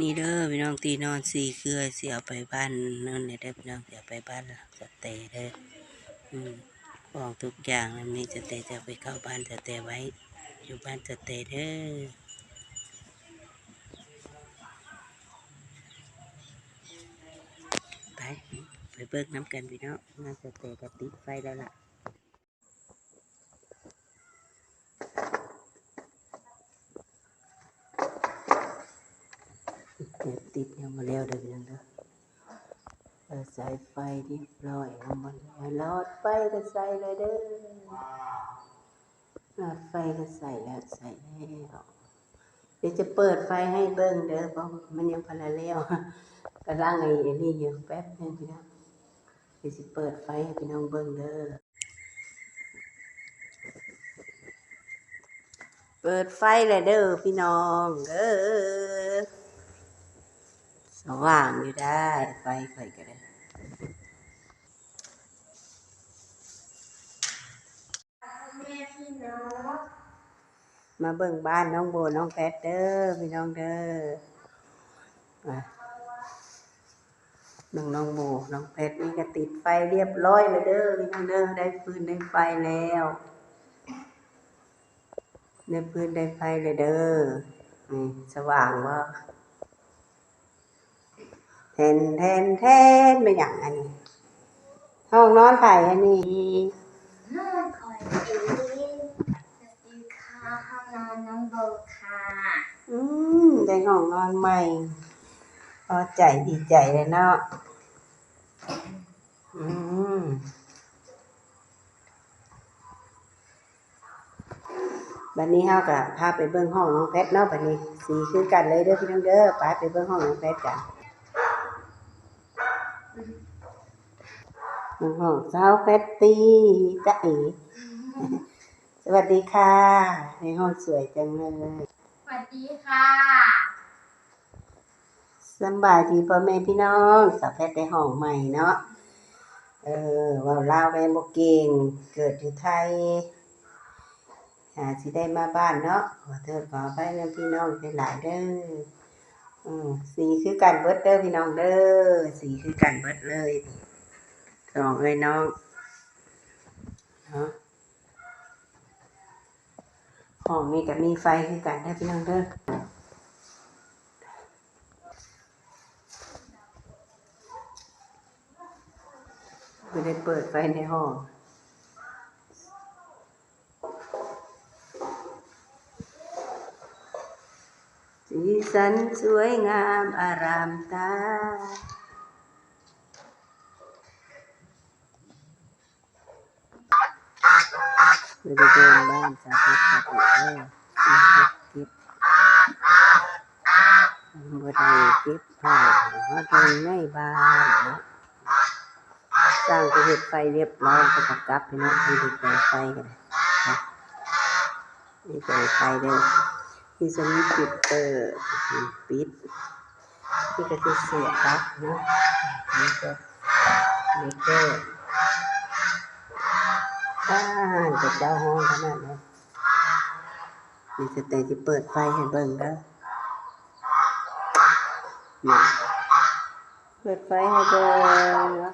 นี่เด้อพี่น้องตีนอนสี่เครือเสียเอาไปบ้านนั่นเนี่ยได้พี่น้องเสียไปบ้านสเตย์เด้ออืมของทุกอย่างนะมีสเตย์จะไปเข้าบ้านสเตย์ไว้ อยู่บ้านสเตย์เด้อไปไปเบิกน้ำกันพี่น้องงานสเตย์ก็ติดไฟแล้วล่ะ ก็บติดยังมาแล้วเด้อพี่องเด้อเออสายไฟเรียบร้อยเอามาแล้วหลอดไฟก็ใส่เลยเด้อหลอดไฟก็ใส่แล้วใส่แล้วเดี๋ยวจะเปิดไฟให้เบิ่งเด้อเพราะมันยังพลาแล้วกำลังไอ้นี่อยู่แป๊บนึงพี่น้องเดี๋ยวจะเปิดไฟให้พี่น้องเบิ่งเด้อเปิดไฟเลยเด้อพี่น้องเด้อ ว่างอยู่ได้ไฟไฟก็ได้แม่พี่น้องมาเบิ่งบ้านน้องโบน้องแพทเด้อพี่น้องเด้อมาน้องน้องโบน้องแพทนี่ก็ติดไฟเรียบร้อยเลยเด้อพี่น้องเด้อได้ฟืนได้ไฟแล้วได้ฟืนได้ไฟเลยเด้อนี่สว่างว่า แทนแทนแทนไม่อย่างอันนี้ ห้องนอนไผ่อันนี้นอนคอยดีสวัสดีค่ะห้องนอนน้องโบค่ะอืมได้ห้องนอนใหม่พอใจดีใจเลยเนาะอืมบัดนี้เฮาก็พาไปเบิ่งห้องน้องแพทเนาะบัดนี้สีคือกันเลยเด้อพี่น้องเด้อไปไปเบิ่งห้องน้องแพทกัน น้องห้องสาวแพตตี้จ๊ะเอ๋สวัสดีค่ะในห้องสวยจังเลยสวัสดีค่ะสำบายดีพ่อแม่พี่น้องสาวแพทย์ได้ห้องใหม่เนาะเออเว่าลาวแม่บ่เก่งเกิดอยู่ไทยหาสิได้มาบ้านเนาะขอโทษขอไปนำพี่น้องเป็นหลายเด้ออืมสีคือกันเบิดเด้อพี่น้องเด้อสีคือกันเบิดเลย สองเอ้ยน้องเนาะห้องนี้ก็มีไฟคือกันเด้พี่น้องเด้อไม่ได้เปิดไฟในห้องสีสันสวยงามอารามตา บริเวณบ้านสาธุสาธุเอ้ยเก็บบ่ได้เก็บผ้าเพราะตรงในบ้านนาะสร้างไปเห็ดไฟเรียบร้อยก็จะกับไปเนาะมีติดแต่ไฟกันนะมีแต่ไฟเด้อที่สวิตช์ปิดเปิดปิดนี่ก็คือเสียบนะนี่ก็เบรก บ้านจะเจ้าห้องขนาดนี้มีสเตย์ที่เปิดไฟให้เบิ่งเด้อนี่เปิดไฟให้เบิ่งเนะ